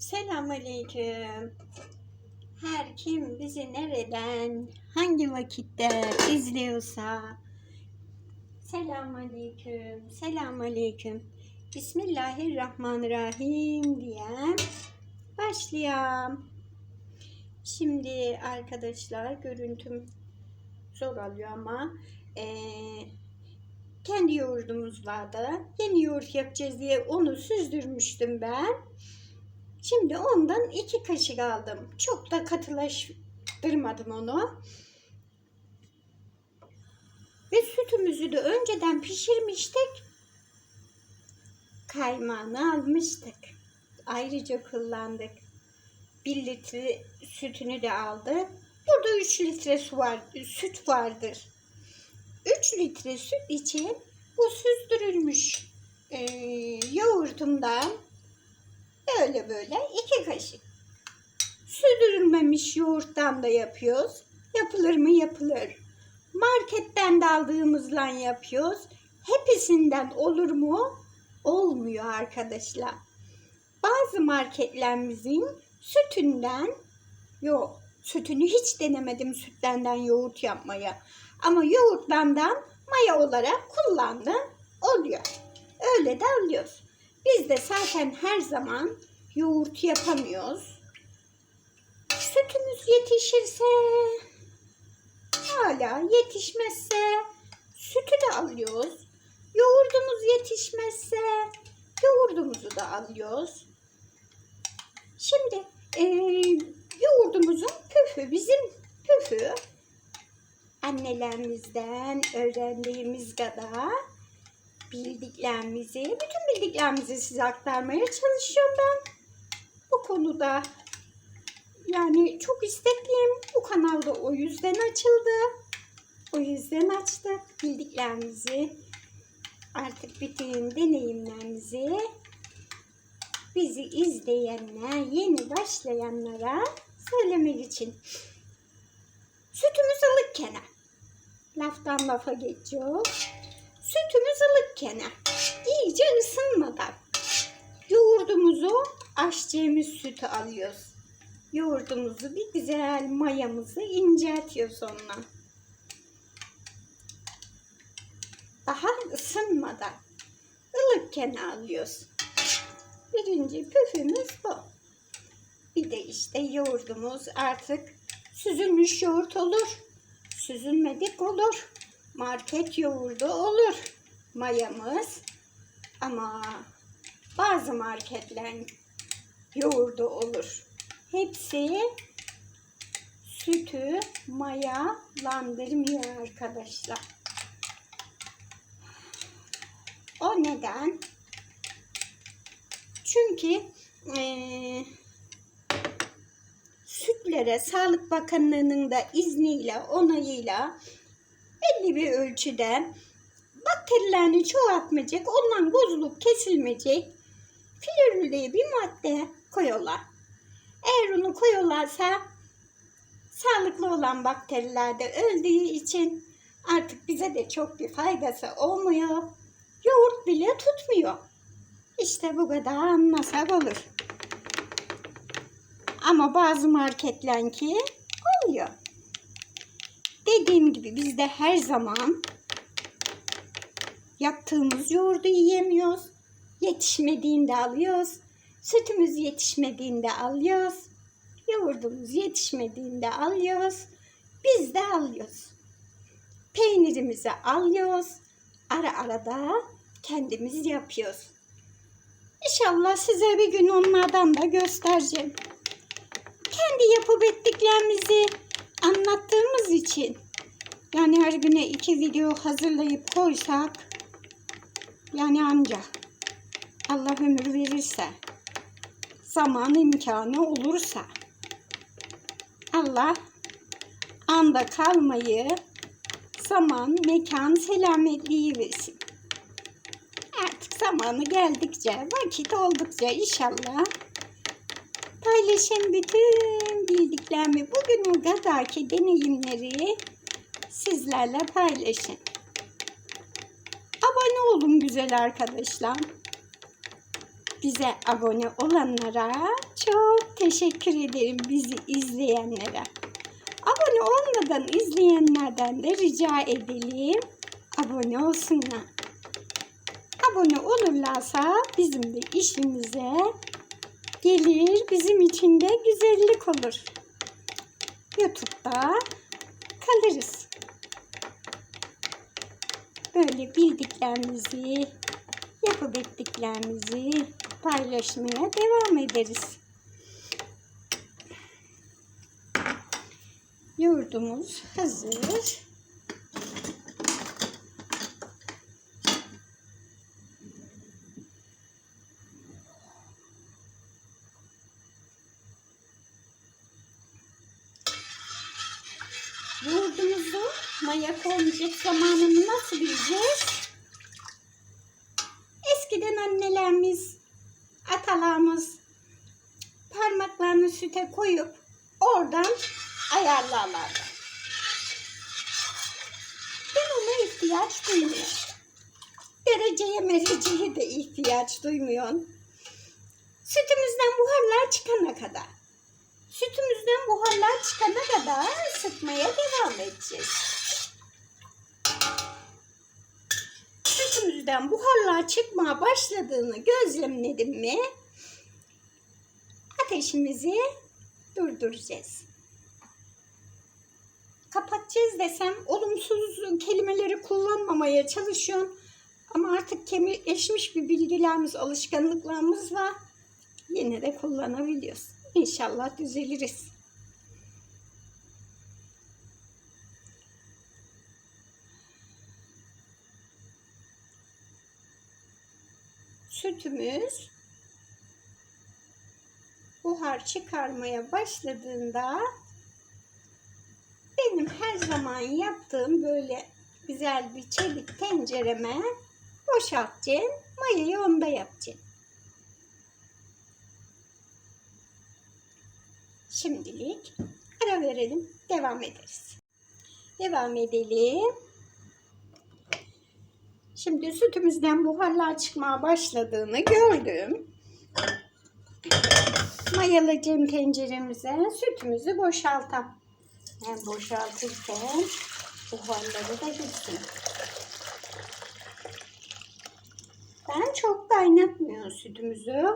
Selamünaleyküm. Her kim bizi nereden, hangi vakitte izliyorsa Selamünaleyküm. Selamünaleyküm. Bismillahirrahmanirrahim diye başlayalım. Şimdi arkadaşlar görüntüm zor alıyor ama eee, kendi yoğurdumuz vardı. Yeni yoğurt yapacağız diye onu süzdürmüştüm ben. Şimdi ondan iki kaşık aldım. Çok da katılaştırmadım onu. Ve sütümüzü de önceden pişirmiştik. Kaymağını almıştık. Ayrıca kullandık. Bir litre sütünü de aldı. Burada 3 litre su var, süt vardır. 3 litre süt için bu süzdürülmüş e, yoğurtumdan Böyle böyle iki kaşık. Sürdürülmemiş yoğurttan da yapıyoruz. Yapılır mı? Yapılır. Marketten de aldığımızla yapıyoruz. Hepsinden olur mu? Olmuyor arkadaşlar. Bazı marketlerimizin sütünden yok. Sütünü hiç denemedim sütlenden yoğurt yapmaya. Ama yoğurtlandan maya olarak kullandım. Oluyor. Öyle de alıyoruz. Biz de zaten her zaman yoğurt yapamıyoruz. Sütümüz yetişirse hala yetişmezse sütü de alıyoruz. Yoğurdumuz yetişmezse yoğurdumuzu da alıyoruz. Şimdi e, yoğurdumuzun püfü bizim püfü annelerimizden öğrendiğimiz kadar bildiklerimizi, bütün bildiklerimizi size aktarmaya çalışıyorum ben. Bu konuda yani çok istekliyim. Bu kanalda o yüzden açıldı. O yüzden açtık. Bildiklerimizi, artık bütün deneyimlerimizi bizi izleyenler, yeni başlayanlara söylemek için. Sütümüz ılık kenar. Laftan lafa geçiyor. Sütümüz ılıkken iyice ısınmadan yoğurdumuzu açtığımız sütü alıyoruz. Yoğurdumuzu bir güzel mayamızı inceltiyoruz onunla. Daha ısınmadan ılıkken alıyoruz. Birinci püfümüz bu. Bir de işte yoğurdumuz artık süzülmüş yoğurt olur. Süzülmedik olur market yoğurdu olur mayamız. Ama bazı marketlerin yoğurdu olur. Hepsi sütü mayalandırmıyor arkadaşlar. O neden? Çünkü eee sütlere Sağlık Bakanlığı'nın da izniyle, onayıyla belli bir ölçüde bakterilerini çoğaltmayacak, ondan bozulup kesilmeyecek florül diye bir madde koyuyorlar. Eğer onu koyuyorlarsa sağlıklı olan bakteriler de öldüğü için artık bize de çok bir faydası olmuyor. Yoğurt bile tutmuyor. İşte bu kadar anlasak olur. Ama bazı marketlenki oluyor. Dediğim gibi biz de her zaman yaptığımız yoğurdu yiyemiyoruz. Yetişmediğinde alıyoruz. Sütümüz yetişmediğinde alıyoruz. Yoğurdumuz yetişmediğinde alıyoruz. Biz de alıyoruz. Peynirimizi alıyoruz. Ara ara da kendimiz yapıyoruz. İnşallah size bir gün onlardan da göstereceğim. Kendi yapıp ettiklerimizi anlattığımız için yani her güne iki video hazırlayıp koysak yani ancak Allah ömür verirse zaman imkanı olursa Allah anda kalmayı zaman, mekan, selametliği versin. Artık zamanı geldikçe, vakit oldukça inşallah paylaşın bütün bildiklerimi, bugün kadarki deneyimleri sizlerle paylaşın. Abone olun güzel arkadaşlar. bize abone olanlara çok teşekkür ederim bizi izleyenlere. Abone olmadan izleyenlerden de rica edelim abone olsunlar. Abone olurlarsa bizim de işimize gelir, bizim için de güzellik olur. YouTube'da kalırız. Böyle bildiklerimizi, yapıp ettiklerimizi paylaşmaya devam ederiz. Yoğurdumuz hazır. Ayarlarlardı. Ben ona ihtiyaç duymuyorum. Dereceye mereceye de ihtiyaç duymuyorum. Sütümüzden buharlar çıkana kadar. Sütümüzden buharlar çıkana kadar sıkmaya devam edeceğiz. Sütümüzden buharlar çıkmaya başladığını gözlemledim mi ateşimizi durduracağız. Kapatacağız desem olumsuz kelimeleri kullanmamaya çalışıyorum. Ama artık kemileşmiş bir bilgilerimiz, alışkanlıklarımız var. Yine de kullanabiliyoruz. İnşallah düzeliriz. Sütümüz buhar çıkarmaya başladığında benim her zaman yaptığım böyle güzel bir çelik tencereme boşaltacağım. Mayayı onda yapacağım. Şimdilik ara verelim. Devam ederiz. Devam edelim. Şimdi sütümüzden buharlar çıkmaya başladığını gördüm. Mayalayacağım tenceremize sütümüzü boşaltam. Yani boşaltırken buharları da gitsin. Ben çok kaynatmıyorum sütümüzü.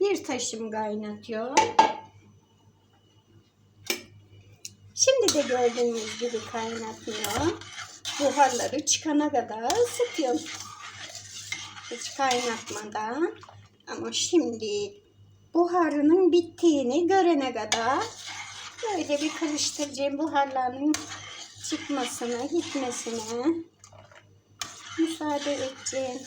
Bir taşım kaynatıyorum. Şimdi de gördüğünüz gibi kaynatmıyor. Buharları çıkana kadar sıkıyorum. Hiç kaynatmadan. Ama şimdi buharının bittiğini görene kadar böyle bir karıştıracağım buharların çıkmasına, gitmesine müsaade edeceğim.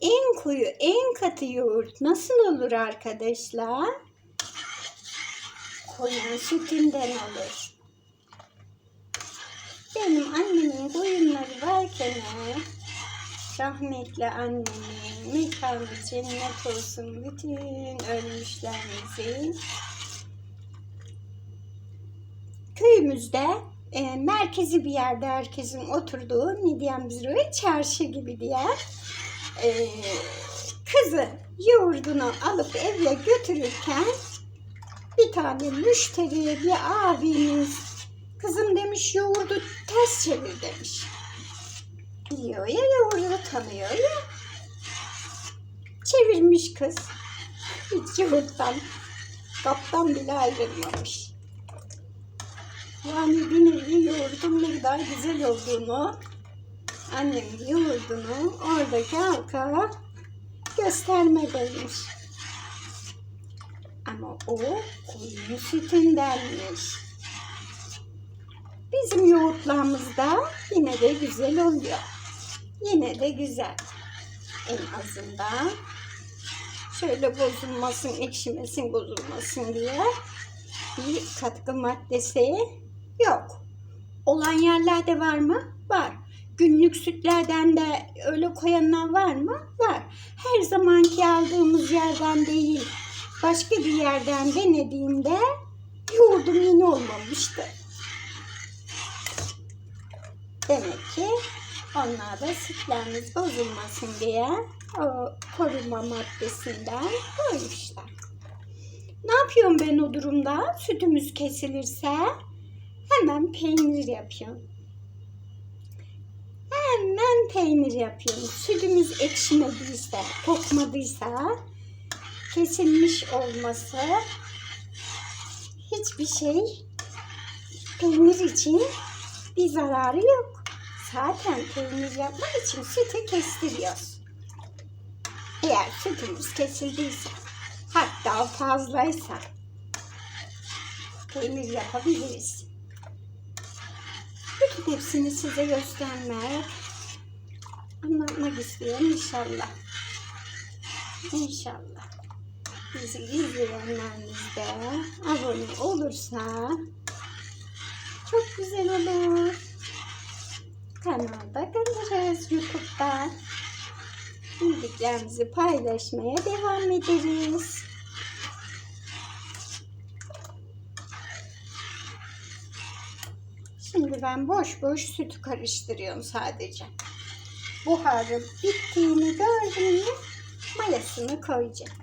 En koyu, en katı yoğurt nasıl olur arkadaşlar? Koyun sütünden olur. Benim annemin koyunları varken rahmetli annemin mekanı cennet olsun bütün ölmüşlerimizin. Köyümüzde e, merkezi bir yerde herkesin oturduğu biz oraya çarşı gibi diye e, kızı yoğurdunu alıp eve götürürken bir tane müşteri bir abimiz kızım demiş yoğurdu ters çevir demiş. Biliyor ya yoğurdu tanıyor ya. Çevirmiş kız. Hiç yoğurttan kaptan bile ayrılmamış. Yani bir nevi yoğurdun ne kadar güzel olduğunu annem yoğurdunu oradaki halka gösterme koymuş. Ama o koyun sütündenmiş. Bizim yoğurtlarımız da yine de güzel oluyor. Yine de güzel. En azından şöyle bozulmasın, ekşimesin, bozulmasın diye bir katkı maddesi yok. Olan yerlerde var mı? Var. Günlük sütlerden de öyle koyanlar var mı? Var. Her zamanki aldığımız yerden değil, başka bir yerden denediğimde yoğurdum yine olmamıştı. Demek ki Onlar da sütlerimiz bozulmasın diye o koruma maddesinden koymuşlar. Ne yapıyorum ben o durumda? Sütümüz kesilirse hemen peynir yapıyorum. Hemen peynir yapıyorum. Sütümüz ekşimediyse, kokmadıysa kesilmiş olması hiçbir şey peynir için bir zararı yok. Zaten peynir yapmak için sütü kestiriyoruz. Eğer sütümüz kesildiyse hatta fazlaysa peynir yapabiliriz. Bütün hepsini size göstermek, anlatmak istiyorum inşallah. İnşallah. Bizi izleyenleriniz de abone olursa çok güzel olur. Kanalda kalırız YouTube'da. Bildiklerimizi paylaşmaya devam ederiz. Şimdi ben boş boş sütü karıştırıyorum sadece. Buharı bittiğini gördüm mü mayasını koyacağım.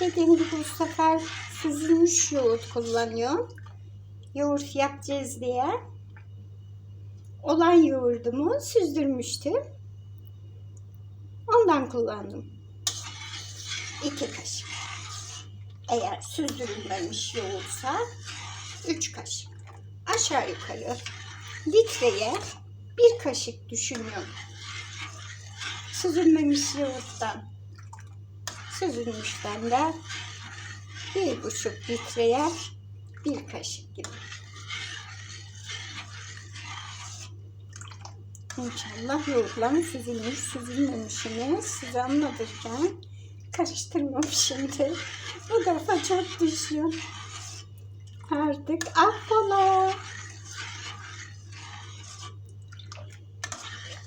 Dediğim gibi bu sefer süzülmüş yoğurt kullanıyorum. Yoğurt yapacağız diye. Olan yoğurdumu süzdürmüştüm. Ondan kullandım. İki kaşık. Eğer süzdürülmemiş yoğurtsa üç kaşık. Aşağı yukarı litreye bir kaşık düşünüyorum. Süzülmemiş yoğurttan. Süzülmüşten de bir buçuk litreye bir kaşık gibi. İnşallah yoğurtlarım süzülmüş, süzülmemişini size anlatırken karıştırmamışımdır. Bu defa çok düşüyor. Artık affola.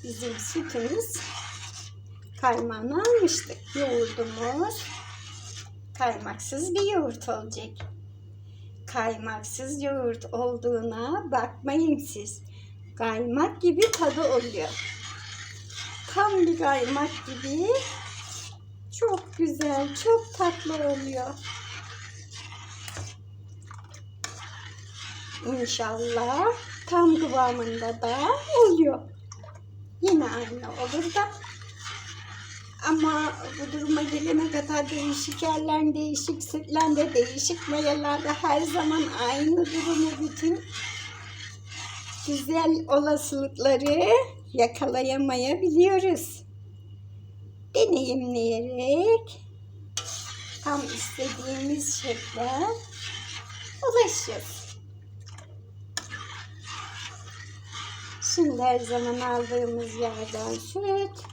Bizim sütümüz kaymağını almıştık. Yoğurdumuz kaymaksız bir yoğurt olacak. Kaymaksız yoğurt olduğuna bakmayın siz. Kaymak gibi tadı oluyor. Tam bir kaymak gibi. Çok güzel, çok tatlı oluyor. İnşallah tam kıvamında da oluyor. Yine aynı olur da ama bu duruma gelene kadar değişik yerler, değişik sütlerde, değişik mayalarda her zaman aynı durumu bütün güzel olasılıkları yakalayamayabiliyoruz. Deneyimleyerek tam istediğimiz şekle ulaşıyoruz. Şimdi her zaman aldığımız yerden süt.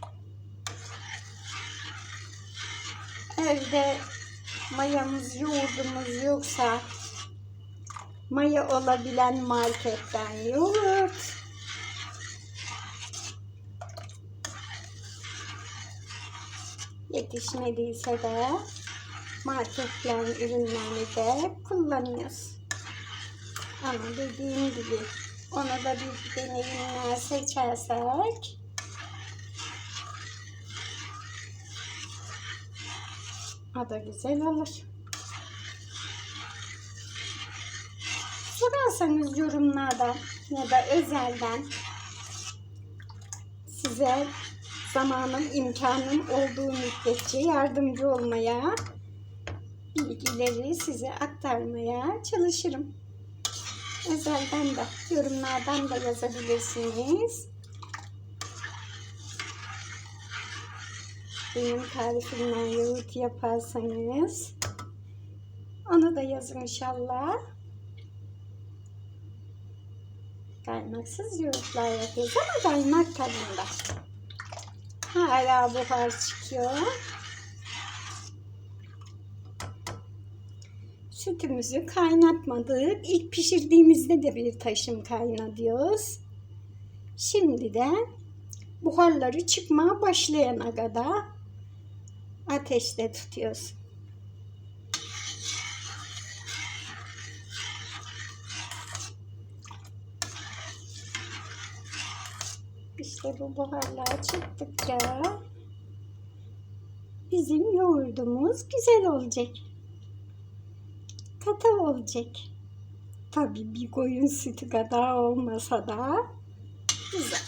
Evde mayamız, yoğurdumuz yoksa maya olabilen marketten yoğurt. Yetişmediyse de marketlerin ürünlerini de kullanıyoruz. Ama dediğim gibi onu da bir deneyimler seçersek o da güzel olur. Sorarsanız yorumlarda ya da özelden size zamanım, imkanım olduğu müddetçe yardımcı olmaya, bilgileri size aktarmaya çalışırım. Özelden de, yorumlardan da yazabilirsiniz. Benim tarifimden yoğurt yaparsanız onu da yazın inşallah. Kaymaksız yoğurtlar yapıyoruz ama kaymak tadında. Hala buhar çıkıyor. Sütümüzü kaynatmadık. İlk pişirdiğimizde de bir taşım kaynatıyoruz. Şimdi de buharları çıkmaya başlayana kadar ateşte tutuyoruz. İşte bu buharlar çıktıkça bizim yoğurdumuz güzel olacak. Katı olacak. Tabii bir koyun sütü kadar olmasa da güzel.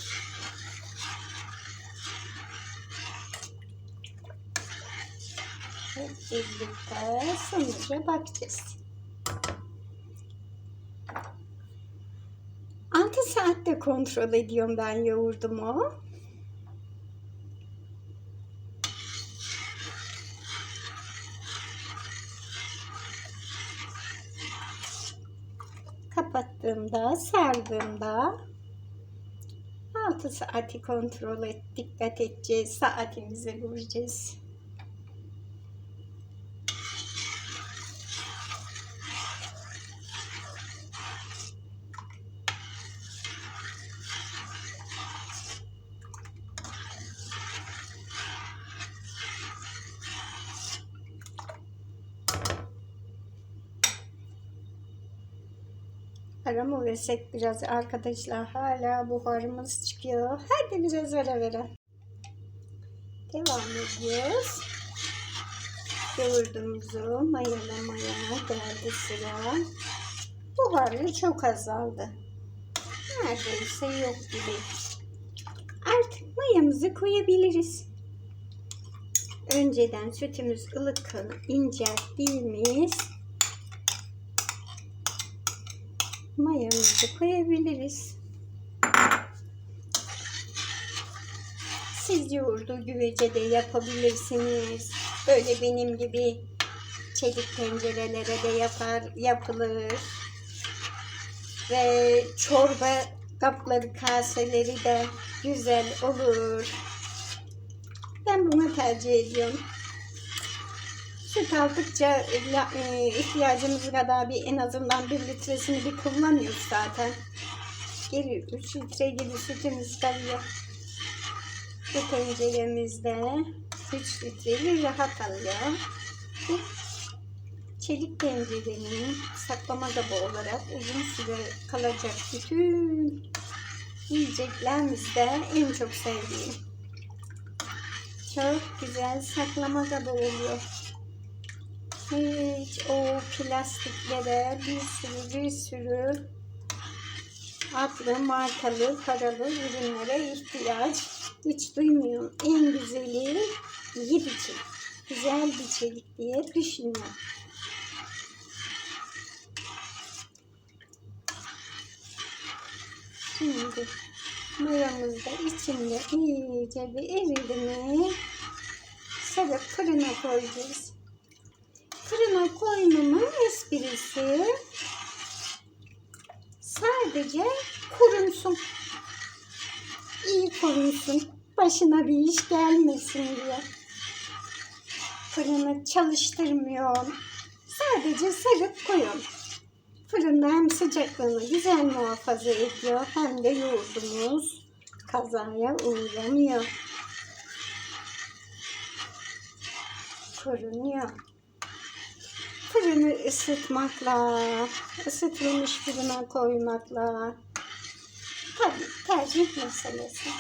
Hep birlikte sonuca bakacağız. 6 saatte kontrol ediyorum ben yoğurdumu. Kapattığımda, sardığımda 6 saati kontrol et, dikkat edeceğiz, saatimize vuracağız. Ara mı versek biraz arkadaşlar? Hala buharımız çıkıyor. Hadi biraz ara verelim. Devam ediyoruz. Yoğurdumuzu mayalamaya geldi sıra. Buharı çok azaldı. Neredeyse yok gibi. Artık mayamızı koyabiliriz. Önceden sütümüz ılık incelttiğimiz mayamızı koyabiliriz. Siz yoğurdu güvecede yapabilirsiniz. Böyle benim gibi çelik tencerelere de yapar, yapılır. Ve çorba kapları, kaseleri de güzel olur. Ben bunu tercih ediyorum. Süt aldıkça e, ihtiyacımız kadar bir en azından bir litresini bir kullanıyoruz zaten. Geri 3 litre gibi sütümüz kalıyor. Bu tenceremizde 3 litreyi rahat alıyor. Çelik tencerenin saklama kabı olarak uzun süre kalacak bütün yiyeceklerimizde en çok sevdiğim. Çok güzel saklama kabı oluyor hiç o plastiklere bir sürü bir sürü adlı, markalı, paralı ürünlere ihtiyaç hiç duymuyorum. En güzeli iyi bir çelik. Güzel bir çelik diye düşünüyorum. Şimdi mayamız da içinde iyice bir eridi mi sarıp fırına koyacağız. Fırına koymamın esprisi sadece kurunsun. İyi kurunsun. Başına bir iş gelmesin diye. Fırını çalıştırmıyorum. Sadece sarıp koyuyorum. Fırında hem sıcaklığını güzel muhafaza ediyor hem de yoğurdumuz kazaya uğramıyor. Korunuyor fırını ısıtmakla, ısıtılmış fırına koymakla tabii tercih meselesi.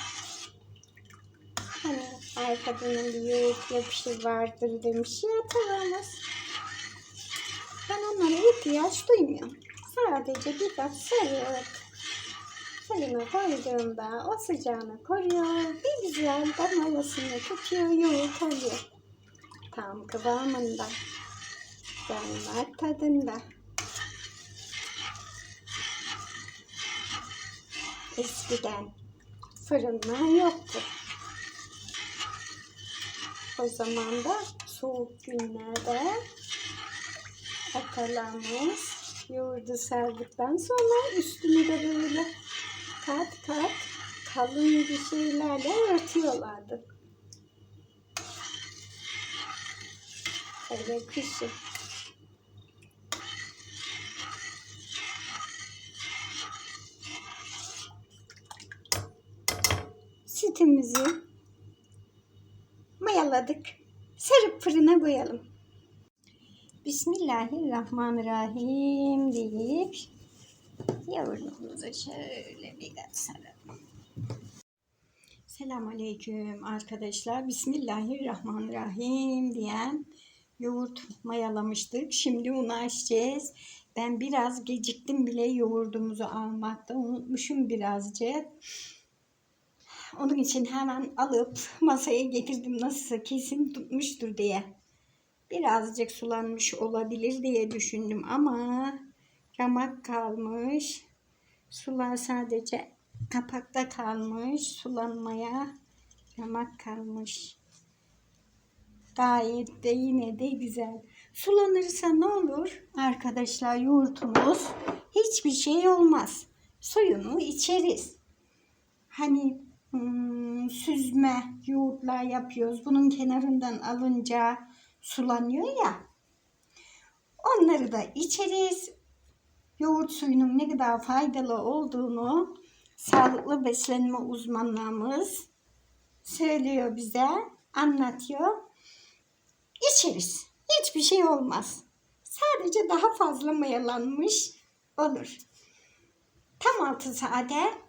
Hani her kadının bir yoğurt yapışı vardır demiş ya tamamız. Ben onlara ihtiyaç duymuyorum. Sadece birkaç sarıp fırına koyduğumda o sıcağını koruyor. Bir güzel damayasını tutuyor, yoğurt oluyor. Tam kıvamında damak tadında. Eskiden fırınlar yoktu. O zaman da soğuk günlerde atalarımız yoğurdu serdikten sonra üstünü de böyle kat kat kalın bir şeylerle örtüyorlardı. Öyle kışın. Sütümüzü mayaladık. Sarıp fırına koyalım. Bismillahirrahmanirrahim deyip yoğurdumuzu şöyle biraz saralım. Selamünaleyküm arkadaşlar. Bismillahirrahmanirrahim diyen yoğurt mayalamıştık. Şimdi onu açacağız. Ben biraz geciktim bile yoğurdumuzu almakta. Unutmuşum birazcık. Onun için hemen alıp masaya getirdim. Nasılsa kesin tutmuştur diye. Birazcık sulanmış olabilir diye düşündüm ama ramak kalmış. Sular sadece kapakta kalmış. Sulanmaya ramak kalmış. Gayet de yine de güzel. Sulanırsa ne olur? Arkadaşlar yoğurtumuz hiçbir şey olmaz. Suyunu içeriz. Hani hmm, süzme yoğurtlar yapıyoruz. Bunun kenarından alınca sulanıyor ya. Onları da içeriz. Yoğurt suyunun ne kadar faydalı olduğunu sağlıklı beslenme uzmanlarımız söylüyor bize, anlatıyor. İçeriz. Hiçbir şey olmaz. Sadece daha fazla mayalanmış olur. Tam 6 saate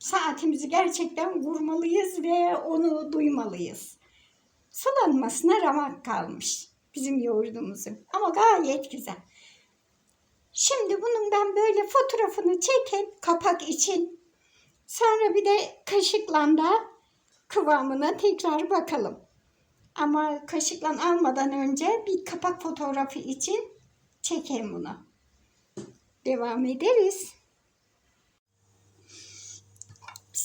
saatimizi gerçekten vurmalıyız ve onu duymalıyız. Sulanmasına ramak kalmış bizim yoğurdumuzun. Ama gayet güzel. Şimdi bunun ben böyle fotoğrafını çekip kapak için sonra bir de kaşıkla da kıvamına tekrar bakalım. Ama kaşıkla almadan önce bir kapak fotoğrafı için çekeyim bunu. Devam ederiz.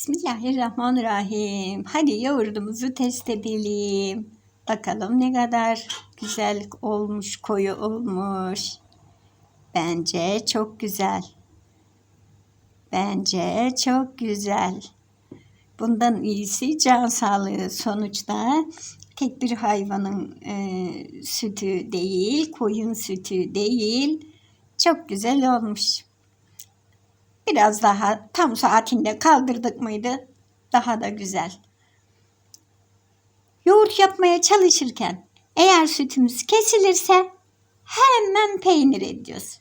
Bismillahirrahmanirrahim. Hadi yoğurdumuzu test edelim. Bakalım ne kadar güzel olmuş, koyu olmuş. Bence çok güzel. Bence çok güzel. Bundan iyisi can sağlığı sonuçta tek bir hayvanın e, sütü değil, koyun sütü değil. Çok güzel olmuş. Biraz daha tam saatinde kaldırdık mıydı daha da güzel. Yoğurt yapmaya çalışırken eğer sütümüz kesilirse hemen peynir ediyoruz.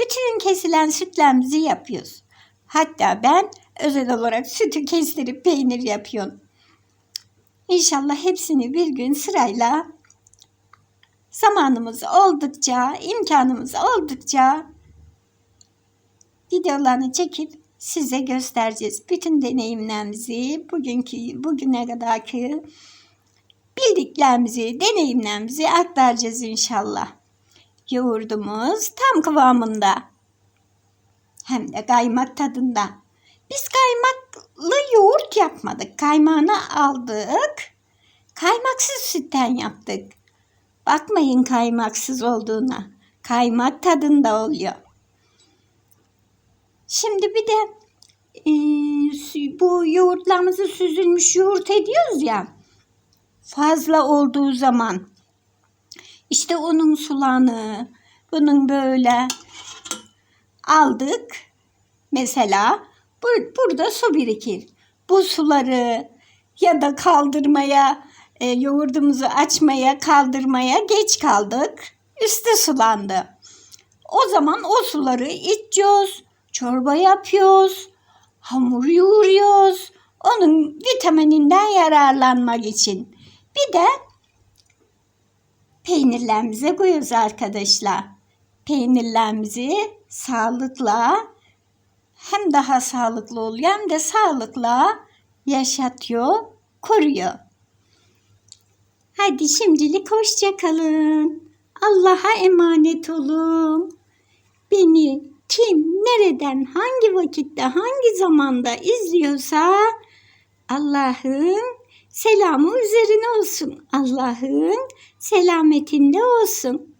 Bütün kesilen sütlerimizi yapıyoruz. Hatta ben özel olarak sütü kestirip peynir yapıyorum. İnşallah hepsini bir gün sırayla zamanımız oldukça, imkanımız oldukça videolarını çekip size göstereceğiz. Bütün deneyimlerimizi, bugünkü bugüne kadarki bildiklerimizi, deneyimlerimizi aktaracağız inşallah. Yoğurdumuz tam kıvamında. Hem de kaymak tadında. Biz kaymaklı yoğurt yapmadık. Kaymağını aldık. Kaymaksız sütten yaptık. Bakmayın kaymaksız olduğuna. Kaymak tadında oluyor. Şimdi bir de e, bu yoğurtlarımızı süzülmüş yoğurt ediyoruz ya. Fazla olduğu zaman işte onun sulanı, bunun böyle aldık. Mesela bu, burada su birikir. Bu suları ya da kaldırmaya, e, yoğurdumuzu açmaya, kaldırmaya geç kaldık. Üstü sulandı. O zaman o suları içiyoruz, çorba yapıyoruz, hamur yoğuruyoruz. Onun vitamininden yararlanmak için. Bir de peynirlerimize koyuyoruz arkadaşlar. Peynirlerimizi sağlıkla hem daha sağlıklı oluyor hem de sağlıkla yaşatıyor, koruyor. Hadi şimdilik hoşça kalın. Allah'a emanet olun. Beni kim, nereden, hangi vakitte, hangi zamanda izliyorsa Allah'ın selamı üzerine olsun. Allah'ın selametinde olsun.